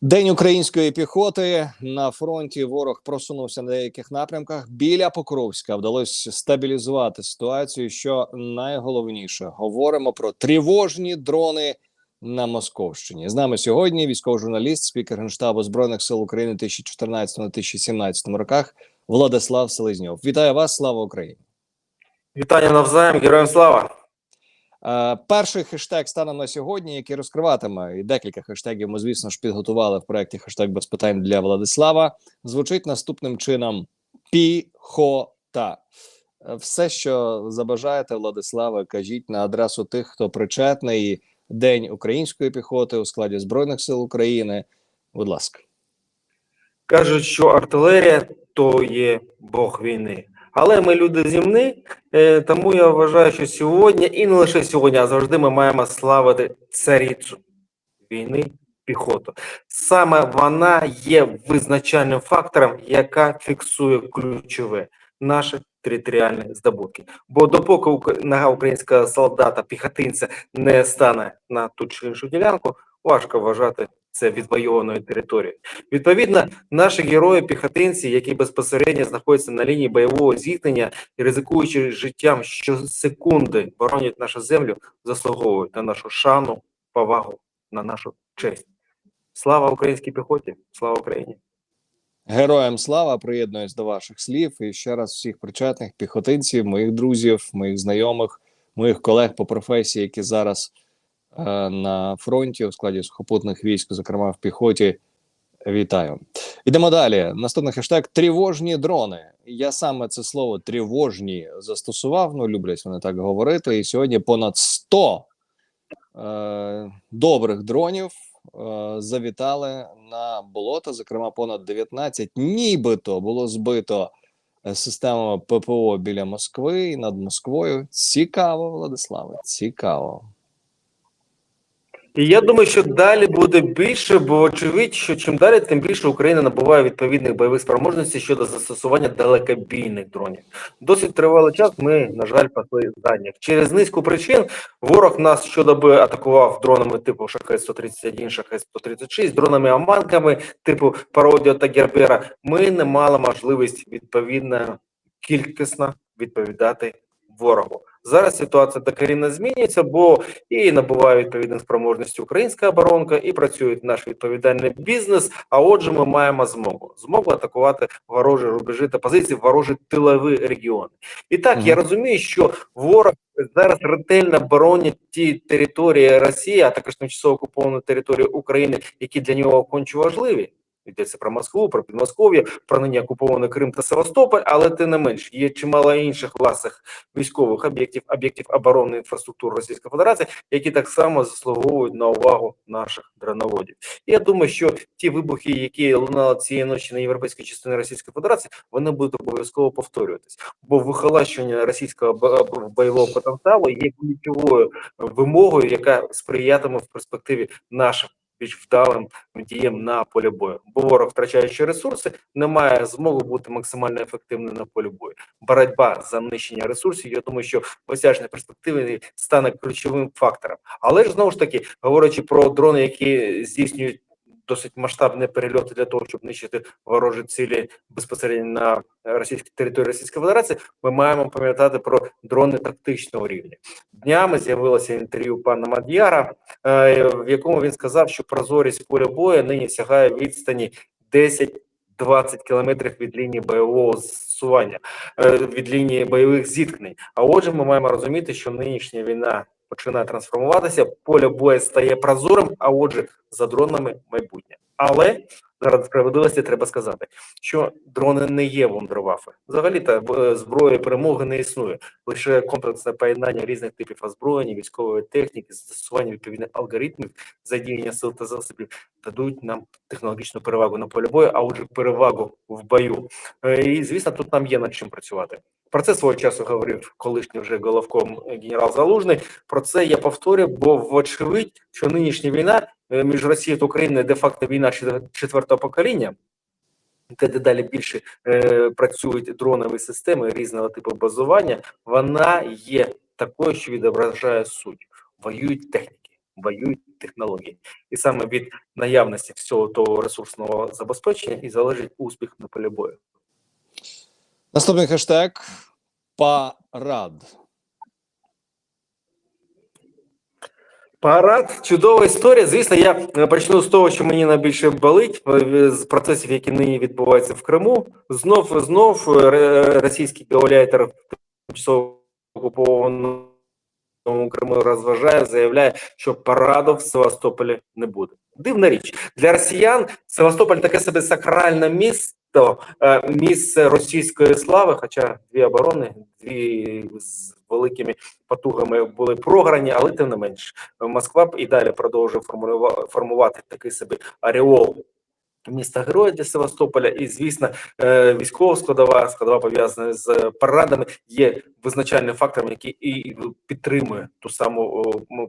День української піхоти на фронті. Ворог просунувся на деяких напрямках. Біля Покровська вдалося стабілізувати ситуацію. Що найголовніше, говоримо про тривожні дрони на Московщині. З нами сьогодні військовий журналіст, спікер генштабу збройних сил України 2014-2017 роках Владислав Селезньов. Вітаю вас! Слава Україні! Вітання навзаєм, героям слава! Е, перший хештег станом на сьогодні, який розкриватиме, і декілька хештегів ми, звісно ж, підготували в проєкті хештег без питань для Владислава. Звучить наступним чином: піхота. Е, Все, що забажаєте, Владиславе, кажіть на адресу тих, хто причетний. День української піхоти у складі Збройних сил України. Будь ласка. Кажуть, що артилерія то є Бог війни. Але ми люди земні, е, тому я вважаю, що сьогодні, і не лише сьогодні, а завжди ми маємо славити царицю війни піхоту. Саме вона є визначальним фактором, яка фіксує ключове наші територіальні здобутки. Бо допоки нога українського солдата, піхотинця не стане на ту чи іншу ділянку, важко вважати це відвоюваною територією. Відповідно, наші герої піхотинці, які безпосередньо знаходяться на лінії бойового зіткнення і ризикуючи життям щосекунди боронять нашу землю, заслуговують на нашу шану, повагу, на нашу честь. Слава українській піхоті! Слава Україні! Героям слава приєднуюсь до ваших слів. І ще раз всіх причетних піхотинців, моїх друзів, моїх знайомих, моїх колег по професії, які зараз на фронті у складі сухопутних військ, зокрема в піхоті. Вітаю. Йдемо далі. Наступний хештег тривожні дрони. Я саме це слово тривожні застосував. Ну, люблять вони так говорити. І сьогодні понад 100 е, добрих дронів е, завітали на болото. Зокрема, понад 19 нібито було збито е, системами ППО біля Москви і над Москвою. Цікаво, Владиславе, цікаво. І я думаю, що далі буде більше, бо очевидь, що чим далі, тим більше Україна набуває відповідних бойових спроможностей щодо застосування далекобійних дронів. Досить тривалий час ми, на жаль, пасли здання. Через низку причин ворог нас щодоби атакував дронами типу шахет 131 шахет 136 дронами аманками типу Пародіо та Гербера. Ми не мали можливість відповідно кількісно відповідати ворогу. Зараз ситуація докорінно змінюється, бо і набуває відповідних спроможності українська оборонка, і працює наш відповідальний бізнес. А отже, ми маємо змогу змогу атакувати ворожі рубежі та позиції, ворожі тилові регіони. І так я розумію, що ворог зараз ретельно боронять ті території Росії, а також тимчасово окуповані території України, які для нього конче важливі. Йдеться про Москву, про Підмосков'я, про нині окупований Крим та Севастополь, але тим не менш є чимало інших власних військових об'єктів, об'єктів оборонної інфраструктури Російської Федерації, які так само заслуговують на увагу наших дроноводів. Я думаю, що ті вибухи, які лунали цієї ночі на європейській частині Російської Федерації, вони будуть обов'язково повторюватись, бо вихолащення російського бойового потенціалу є ключовою вимогою, яка сприятиме в перспективі нашим більш вдалим діям на полі бою. Бо ворог, втрачаючи ресурси, не має змоги бути максимально ефективним на полі бою. Боротьба за нищення ресурсів, я думаю, що в осяжній перспективі стане ключовим фактором. Але ж знову ж таки, говорячи про дрони, які здійснюють досить масштабні перельоти для того, щоб нищити ворожі цілі безпосередньо на російській території Російської Федерації, ми маємо пам'ятати про дрони тактичного рівня. Днями з'явилося інтерв'ю пана Мад'яра, е, в якому він сказав, що прозорість поля бою нині сягає відстані 10-20 кілометрів від лінії бойового зсування, е, від лінії бойових зіткнень. А отже, ми маємо розуміти, що нинішня війна починає трансформуватися, поле бою стає прозорим, а отже, за дронами майбутнє. Але заради справедливості треба сказати, що дрони не є вундервафи. Взагалі та зброї перемоги не існує. Лише комплексне поєднання різних типів озброєння, військової техніки, застосування відповідних алгоритмів, задіяння сил та засобів дадуть нам технологічну перевагу на полі бою, а отже, перевагу в бою. Е, І звісно, тут нам є над чим працювати. Про це свого часу говорив колишній вже головком е, генерал Залужний. Про це я повторю, бо вочевидь, що нинішня війна між Росією та Україною де-факто війна четвертого покоління. Де дедалі більше е, працюють дронові системи різного типу базування, вона є такою, що відображає суть. Воюють техніки, воюють технологій. І саме від наявності всього того ресурсного забезпечення і залежить успіх на полі бою. Наступний хештег парад. Парад, чудова історія. Звісно, я е, почну з того, що мені найбільше болить е, з процесів, які нині відбуваються в Криму. Знов знов е, російський гауляйтер тимчасово окупованому Криму розважає, заявляє, що параду в Севастополі не буде. Дивна річ для росіян. Севастополь таке себе сакральне місто, е, місце російської слави. Хоча дві оборони, дві з великими потугами були програні, але тим не менш. Москва і далі продовжує формувати такий собі аріол міста героя для Севастополя. І звісно, е, військова складова, складова пов'язана з парадами, є визначальним фактором, який і підтримує ту саму м,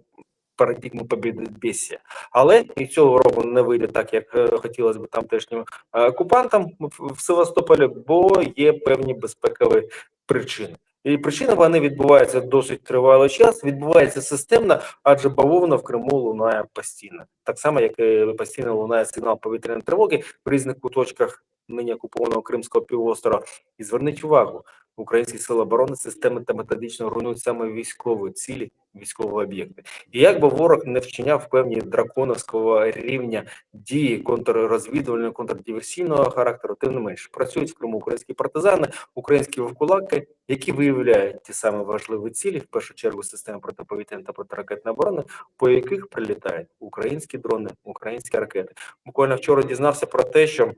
парадігму побєдобєсія. Але і цього року не вийде так, як е, хотілося б тамтешнім е, окупантам в Севастополі, бо є певні безпекові причини. І причини вони відбуваються досить тривалий час, відбувається системно, адже бавовна в Криму лунає постійно. Так само, як і постійно лунає сигнал повітряної тривоги в різних куточках нині окупованого Кримського півострова. І зверніть увагу, українські сили оборони системи та методично руйнують саме військові цілі, військові об'єкти. І як би ворог не вчиняв певні драконовського рівня дії контррозвідувального, контрдиверсійного характеру, тим не менш працюють в Криму українські партизани, українські вовкулаки, які виявляють ті самі важливі цілі, в першу чергу системи протиповітряної та протиракетної оборони, по яких прилітають українські дрони, українські ракети. Буквально вчора дізнався про те, що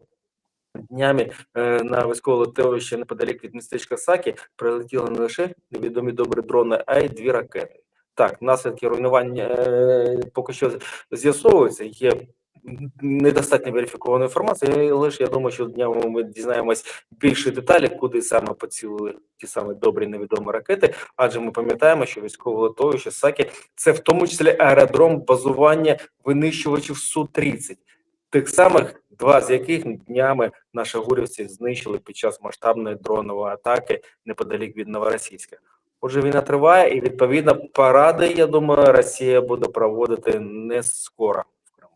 днями е, на військове летовище неподалік від містечка Сакі прилетіли не лише невідомі добрі дрони, а й дві ракети. Так, наслідки руйнування е, поки що з'ясовуються. Є недостатньо верифікованої інформації, але ж я думаю, що днями ми дізнаємось більше деталі, куди саме поцілили ті самі добрі невідомі ракети. Адже ми пам'ятаємо, що військове литовище Сакі це в тому числі аеродром базування винищувачів су 30 тих самих два з яких днями наші гурівці знищили під час масштабної дронової атаки неподалік від Новоросійська. Отже, війна триває, і відповідно паради, я думаю, Росія буде проводити не скоро в Криму.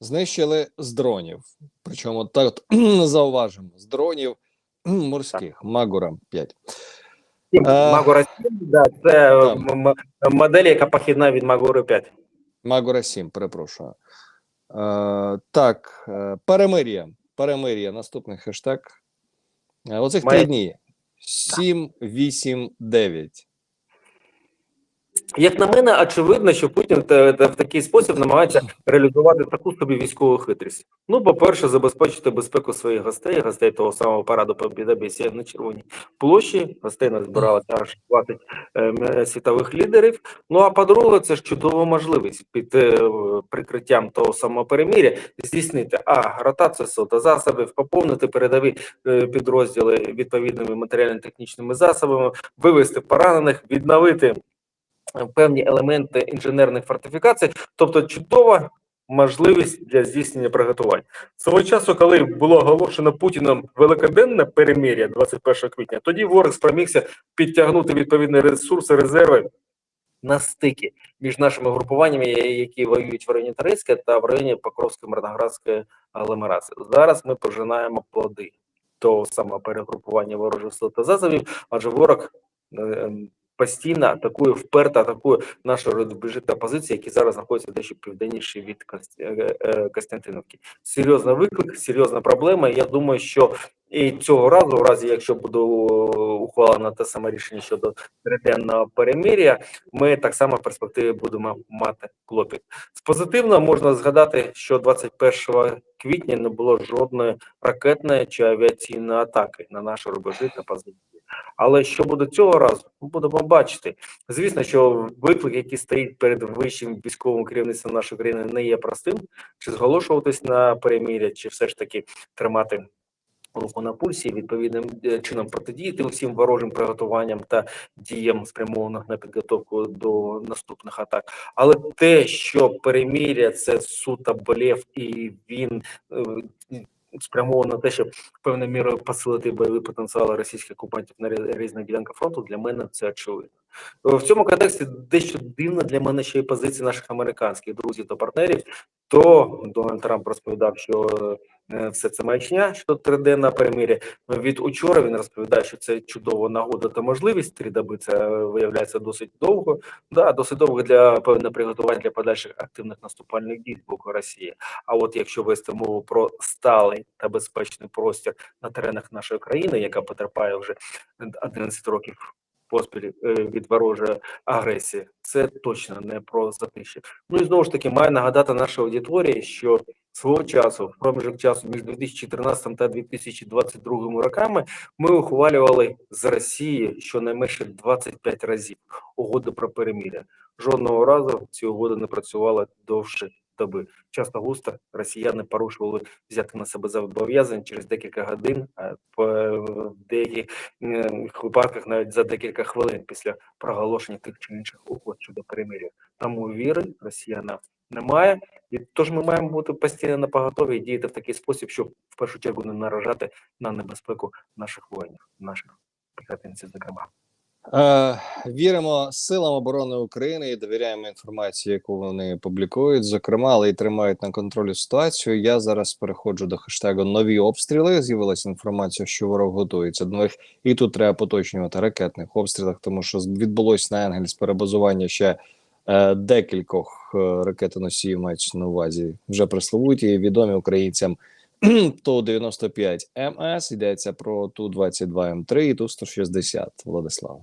Знищили з дронів. Причому так зауважимо, з дронів морських, Магура 5. Е, Магу Росії, да, це так. м- м- модель, яка похідна від Магури 5. Магура 7, перепрошую. Е, так, е, перемир'я. Перемир'я. Наступний хештег. Е, оцих Май... три дні. 7, 8, 9. Як на мене, очевидно, що Путін в такий спосіб намагається реалізувати таку собі військову хитрість. Ну, по-перше, забезпечити безпеку своїх гостей, гостей того самого параду Побєдобєсія на Червоній площі. Гостей назбиралося аж 20 е, світових лідерів. Ну а по-друге, це ж чудова можливість під е, прикриттям того самого перемиря здійснити а ротацію сил та засобів, поповнити передові е, підрозділи відповідними матеріально-технічними засобами, вивести поранених, відновити певні елементи інженерних фортифікацій, тобто чудова можливість для здійснення приготувань. Свого часу, коли було оголошено Путіном великоденне перемир'я 21 квітня, тоді ворог спромігся підтягнути відповідні ресурси, резерви на стики між нашими групуваннями, які воюють в районі Торецька та в районі Покровської Мирноградської агломерації. Зараз ми пожинаємо плоди того самого перегрупування ворожих сил та засобів, адже ворог е, постійно атакує, вперто атакує нашу розбіжита позиція, які зараз знаходяться дещо південніше від е, е, Костянтиновки. Серйозний виклик, серйозна проблема. Я думаю, що і цього разу, в разі якщо буде ухвалено те саме рішення щодо триденного перемир'я, ми так само в перспективі будемо мати клопіт. З позитивного можна згадати, що 21 квітня не було жодної ракетної чи авіаційної атаки на наші рубежі та позиції. Але що буде цього разу, ми будемо бачити. Звісно, що виклик, який стоїть перед вищим військовим керівництвом нашої країни, не є простим. Чи зголошуватись на перемир'я, чи все ж таки тримати руку на пульсі, відповідним е, чином протидіяти усім ворожим приготуванням та діям, спрямованих на підготовку до наступних атак. Але те, що перемир'я це сута болів, і він е, спрямовано на те, щоб певною мірою посилити бойовий потенціал російських окупантів на різних ділянках фронту, для мене це очевидно. Е, В цьому контексті дещо дивна для мене ще й позиція наших американських друзів та партнерів. То Дональд Трамп розповідав, що все це маячня щодо триденна перемир'я. Від учора він розповідає, що це чудова нагода та можливість. Три доби це е, виявляється досить довго. Да, досить довго для певне приготування для подальших активних наступальних дій з боку Росії. А от якщо вести мову про сталий та безпечний простір на теренах нашої країни, яка потерпає вже 11 років поспіль е, від ворожої агресії, це точно не про затиші. Ну і знову ж таки маю нагадати нашій аудиторії, що свого часу, в проміжок часу між 2014 та 2022 роками, ми ухвалювали з Росії щонайменше 25 разів угоди про перемир'я. Жодного разу ці угоди не працювали довше доби. Часто густо росіяни порушували взяти на себе зобов'язання через декілька годин, а в деяких випадках навіть за декілька хвилин після проголошення тих чи інших угод щодо перемир'я. Тому віри росіянам немає. І тож ми маємо бути постійно на поготові і діяти в такий спосіб, щоб в першу чергу не наражати на небезпеку наших воїнів, наших піхотинців, зокрема. Е, віримо силам оборони України і довіряємо інформації, яку вони публікують, зокрема, але й тримають на контролі ситуацію. Я зараз переходжу до хештегу нові обстріли. З'явилася інформація, що ворог готується до них, і тут треба поточнювати ракетних обстрілах, тому що відбулось на Енгельс перебазування ще е, декількох е, ракетоносіїв, мається на увазі вже пресловуті і відомі українцям. Ту 95 МС йдеться про ту 22 М3 і ту 160 Владислав.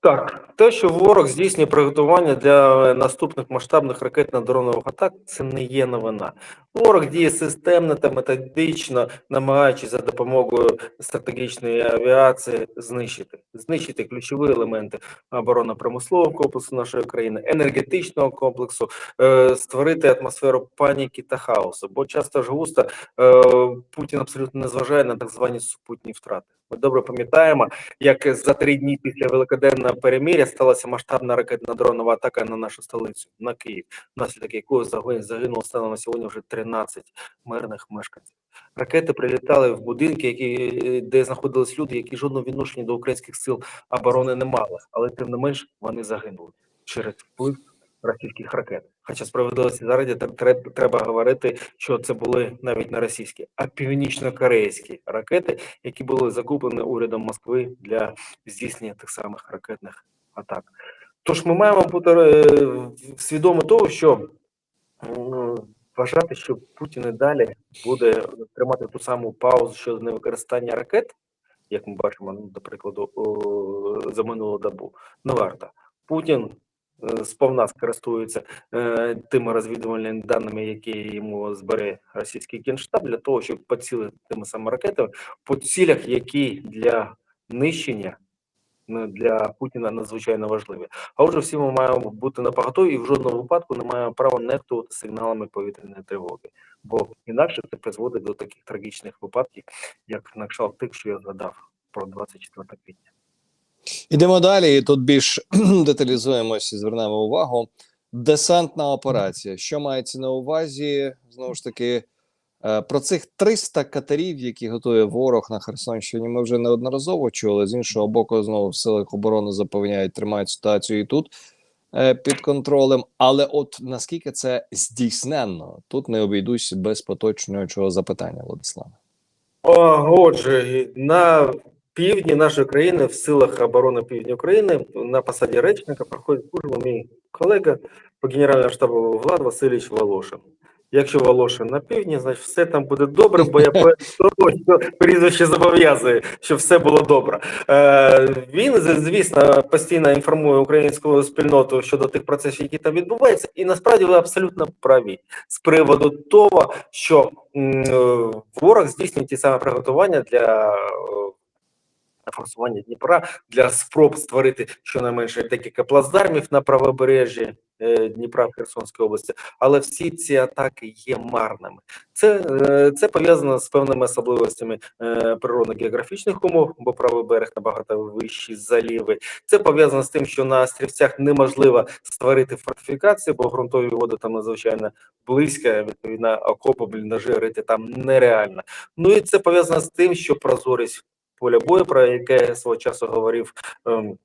Так, те, що ворог здійснює приготування для наступних масштабних ракетно-дронових атак, це не є новина. Ворог діє системно та методично, намагаючись за допомогою стратегічної авіації знищити, знищити ключові елементи оборонно-промислового комплексу нашої країни, енергетичного комплексу, е, створити атмосферу паніки та хаосу. Бо часто ж густо е, Путін абсолютно не зважає на так звані супутні втрати. Ми добре пам'ятаємо, як за три дні після великоденного перемиря сталася масштабна ракетно-дронова атака на нашу столицю, на Київ, внаслідок якої загин- загинуло станом на сьогодні вже 13 мирних мешканців. Ракети прилітали в будинки, які е, де знаходились люди, які жодного відношення до українських сил оборони не мали, але тим не менш вони загинули через вплив російських ракет. Хоча справедливості заради тр- треба говорити, що це були навіть не російські, а північно-корейські ракети, які були закуплені урядом Москви для здійснення тих самих ракетних атак. Тож ми маємо бути е, свідомі того, що вважати, що Путін і далі буде тримати ту саму паузу щодо невикористання ракет, як ми бачимо, ну, до прикладу, за минулу добу, не варто. Путін сповна скористується е, тими розвідувальними даними, які йому збере російський генштаб, для того, щоб поцілити тими самими ракетами по цілях, які для нищення ну, для Путіна надзвичайно важливі. А отже, всі ми маємо бути на і в жодному випадку не маємо права нехтувати сигналами повітряної тривоги, бо інакше це призводить до таких трагічних випадків, як на кшталт тих, що я згадав про 24 квітня. Ідемо далі, і тут більш деталізуємося і звернемо увагу. Десантна операція. Що мається на увазі? Знову ж таки, е, про цих 300 катерів, які готує ворог на Херсонщині, ми вже неодноразово чули. З іншого боку, знову в силах оборони запевняють, тримають ситуацію і тут е, під контролем. Але от наскільки це здійсненно, тут не обійдусь без поточнього запитання, Владислава. Отже, на півдні нашої країни, в силах оборони півдня України, на посаді речника проходить службу мій колега по генеральному штабу Влад Васильович Волошин. Якщо Волошин на півдні, значить все там буде добре, бо я що прізвище зобов'язує, щоб все було добре. Е, він, звісно, постійно інформує українську спільноту щодо тих процесів, які там відбуваються, і насправді ви абсолютно праві з приводу того, що е, ворог здійснює ті самі приготування для е, форсування Дніпра для спроб створити щонайменше декілька плацдармів на правобережжі е, Дніпра в Херсонській області, але всі ці атаки є марними. Це, е, це пов'язано з певними особливостями е, природно-географічних умов, бо правий берег набагато вищий заліви. Це пов'язано з тим, що на острівцях неможливо створити фортифікації, бо ґрунтові води там надзвичайно близько, відповідно, окопи, бліндажі рити там нереально. Ну і це пов'язано з тим, що прозорість поля бою, про яке свого часу говорив ем,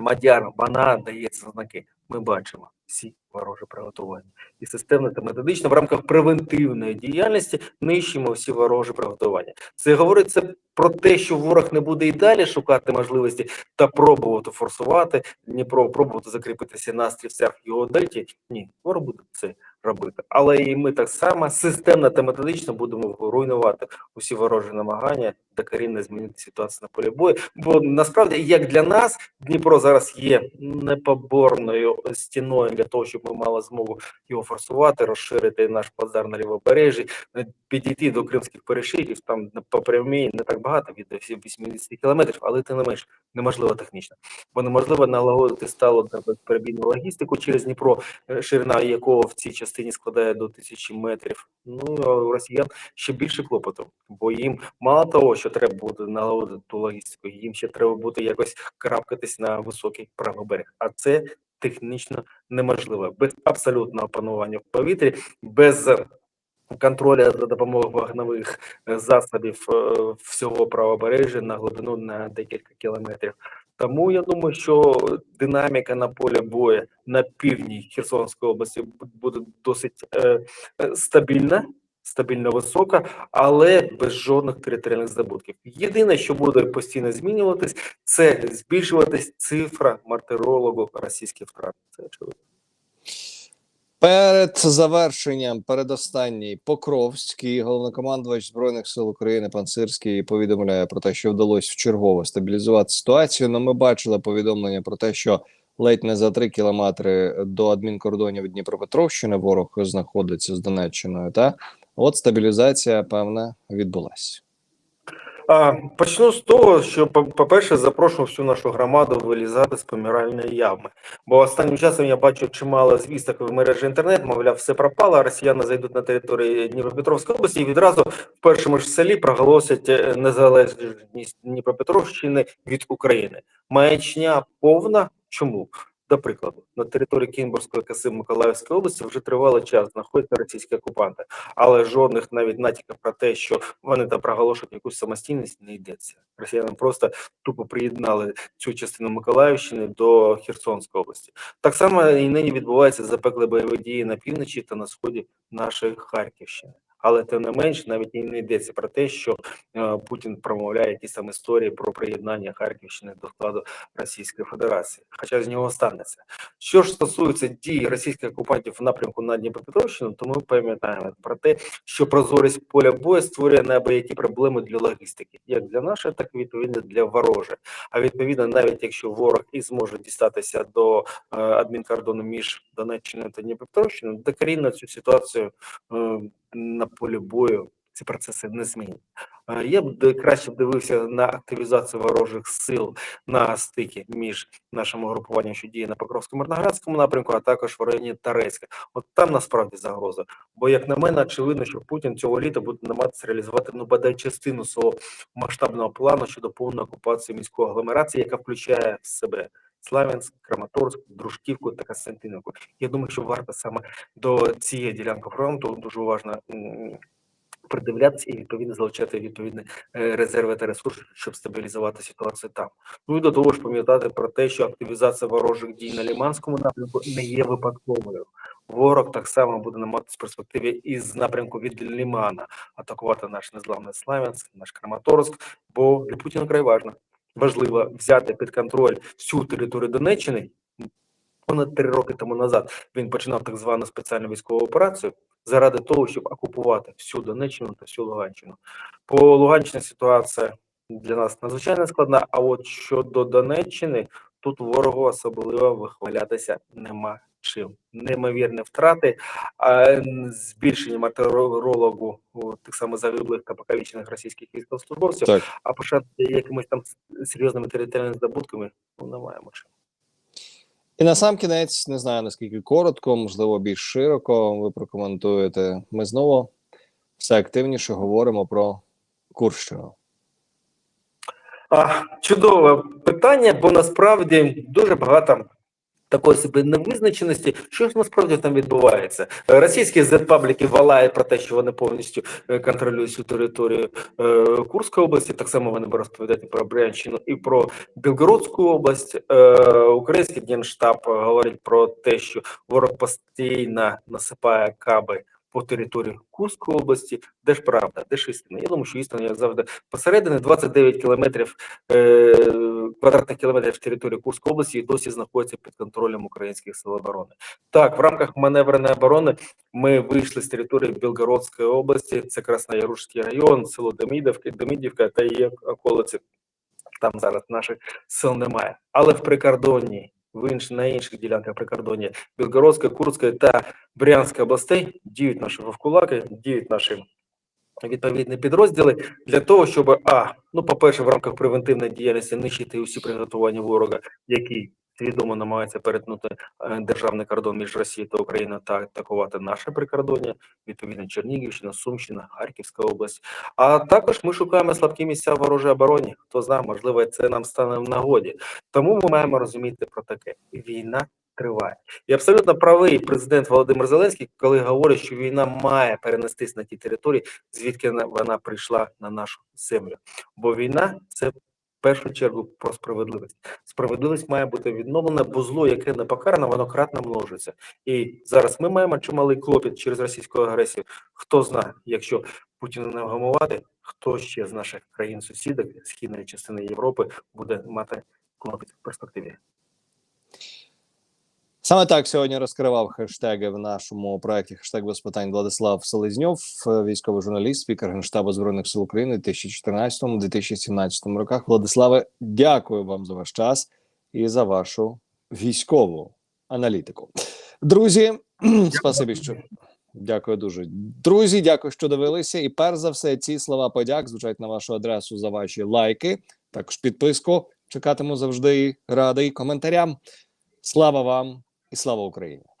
Мадяр, вона дає ці знаки. Ми бачимо всі ворожі приготування. І системно та методично в рамках превентивної діяльності нищимо всі ворожі приготування. Це говориться про те, що ворог не буде і далі шукати можливості та пробувати форсувати Дніпро, пробувати закріпитися на острівцях в його дельті. Ні, ворог буде це робити. Але і ми так само системно та методично будемо руйнувати усі ворожі намагання докорінно змінити ситуацію на полі бою. Бо насправді, як для нас, Дніпро зараз є непоборною стіною для того, щоб ми мали змогу його форсувати, розширити наш плацдарм на лівобережжі, підійти до кримських перешийків, там по прямій не так багато, від всі 80 кілометрів, але тим не менш неможливо технічно. Бо неможливо налагодити стало та безперебійну логістику через Дніпро, ширина якого в цій частині складає до тисячі метрів. Ну у росіян ще більше клопоту, бо їм мало того, що треба буде налагодити ту логістику, їм ще треба буде якось крапкатись на високий правий берег. А це технічно неможливо без абсолютного панування в повітрі, без контролю за допомогою вогневих е, засобів е, всього правобережжя на глибину на декілька кілометрів. Тому я думаю, що динаміка на полі бою на півдні Херсонської області буде досить е, е, стабільна, стабільно висока, але без жодних територіальних здобутків. Єдине, що буде постійно змінюватись, це збільшуватись цифра мартирологу російських втрат. Це очевидно. Перед завершенням, передостанній Покровський головнокомандувач збройних сил України пан Сирський повідомляє про те, що вдалося вчергово стабілізувати ситуацію. Ну, ми бачили повідомлення про те, що ледь не за три кілометри до адмінкордонів Дніпропетровщини ворог знаходиться з Донеччиною. Та от стабілізація певна відбулася. Почну з того, що по- по-перше, запрошую всю нашу громаду вилізати з помиральної ями. Бо останнім часом я бачу чимало звісток в мережі інтернет, мовляв, все пропало. Росіяни зайдуть на територію Дніпропетровської області і відразу в першому ж селі проголосять е, незалежність Дніпропетровщини від України. Маячня повна. Чому? До прикладу, на території Кінбурзької коси Миколаївської області вже тривалий час знаходяться російські окупанти, але жодних навіть натяків про те, що вони там проголошують якусь самостійність, не йдеться. Росіяни просто тупо приєднали цю частину Миколаївщини до Херсонської області. Так само і нині відбуваються запекли бойові дії на півночі та на сході нашої Харківщини. Але тим не менш, навіть не йдеться про те, що е, Путін промовляє якісь там історії про приєднання Харківщини до складу Російської Федерації, хоча з нього станеться. Що ж стосується дій російських окупантів в напрямку на Дніпропетровщину, то ми пам'ятаємо про те, що прозорість поля бою створює неабиякі проблеми для логістики, як для нашої, так і відповідно для ворожої. А відповідно, навіть якщо ворог і зможе дістатися до е, адмінкордону між Донеччиною та Дніпропетровщиною, докорінно цю ситуацію е, на полі бою ці процеси не змінять. Е, Я б краще дивився на активізацію ворожих сил на стикі між нашим угрупуванням, що діє на Покровському Мирноградському напрямку, а також в районі Тарецька. От там насправді загроза. Бо, як на мене, очевидно, що Путін цього літа буде намагатися реалізувати ну бодай частину свого масштабного плану щодо повної окупації міської агломерації, яка включає в себе Славянськ, Краматорськ, Дружківку та Костянтинівку. Я думаю, що варто саме до цієї ділянки фронту дуже уважно придивлятися і відповідно залучати відповідні е, резерви та ресурси, щоб стабілізувати ситуацію там. Ну і до того ж пам'ятати про те, що активізація ворожих дій на Ліманському напрямку не є випадковою. Ворог так само буде намагатися в перспективі із напрямку від Лімана атакувати наш незламний Славянськ, наш Краматорськ, бо для Путіна край важно. Важливо взяти під контроль всю територію Донеччини. Понад три роки тому назад він починав так звану спеціальну військову операцію заради того, щоб окупувати всю Донеччину та всю Луганщину. По Луганщині ситуація для нас надзвичайно складна. А от щодо Донеччини, тут ворогу особливо вихвалятися нема чим. Неймовірні втрати, а збільшення мартерологу тих самих загиблих та покалічених російських військовослужбовців, Так. а пишати якимись там серйозними територіальними здобутками, ну, не маємо чим. І на сам кінець не знаю наскільки коротко, можливо, більш широко. Ви прокоментуєте. Ми знову все активніше говоримо про Курщину. А, чудове питання, бо насправді дуже багато такої собі невизначеності. Що ж насправді там відбувається? Російські зетпабліки валають про те, що вони повністю е, контролюють всю територію е, Курської області. Так само вони розповідають про Брянщину і про Білгородську область. Е, Український генштаб говорить про те, що ворог постійно насипає каби. По території Курської області, де ж правда, де ж істина? Я думаю, що істина як завжди посередині 29 кілометрів е, квадратних кілометрів території Курської області і досі знаходяться під контролем українських сил оборони. Так, в рамках маневреної оборони ми вийшли з території Білгородської області, це Красноярушський район, село Демідівка, Демідівка та її околиці. Там зараз наших сил немає. Але в прикордонні, в інш, на інших ділянках прикордоння Білгородської, Курської та Брянської областей діють наші вовкулаки, діють наші відповідні підрозділи для того, щоб а ну, по-перше, в рамках превентивної діяльності нищити усі приготування ворога, який свідомо намагається перетнути е, державний кордон між Росією та Україною та атакувати наше прикордоння, відповідно Чернігівщина, Сумщина, Харківська область. А також ми шукаємо слабкі місця в ворожій обороні. Хто знає, можливо, це нам стане в нагоді. Тому ми маємо розуміти про таке: війна триває. І абсолютно правий президент Володимир Зеленський, коли говорить, що війна має перенестись на ті території, звідки вона- прийшла на нашу землю. Бо війна це першу чергу про справедливість. Справедливість має бути відновлена, бо зло, яке не покарано, воно кратно множиться. І зараз ми маємо чималий клопіт через російську агресію. Хто знає, якщо Путіна не вгамувати, хто ще з наших країн-сусідок східної частини Європи буде мати клопіт в перспективі. Саме так сьогодні розкривав хештеги в нашому проєкті хештег без питань Владислав Селезньов, військовий журналіст, спікер Генштабу збройних сил України у 2014-2017 роках. Владиславе, дякую вам за ваш час і за вашу військову аналітику. Друзі, спасибі, що дякую дуже. Друзі, дякую, що дивилися. І перш за все, ці слова подяк звучать на вашу адресу за ваші лайки. Також підписку. Чекатиму завжди радий коментарям. Слава вам і слава Україні!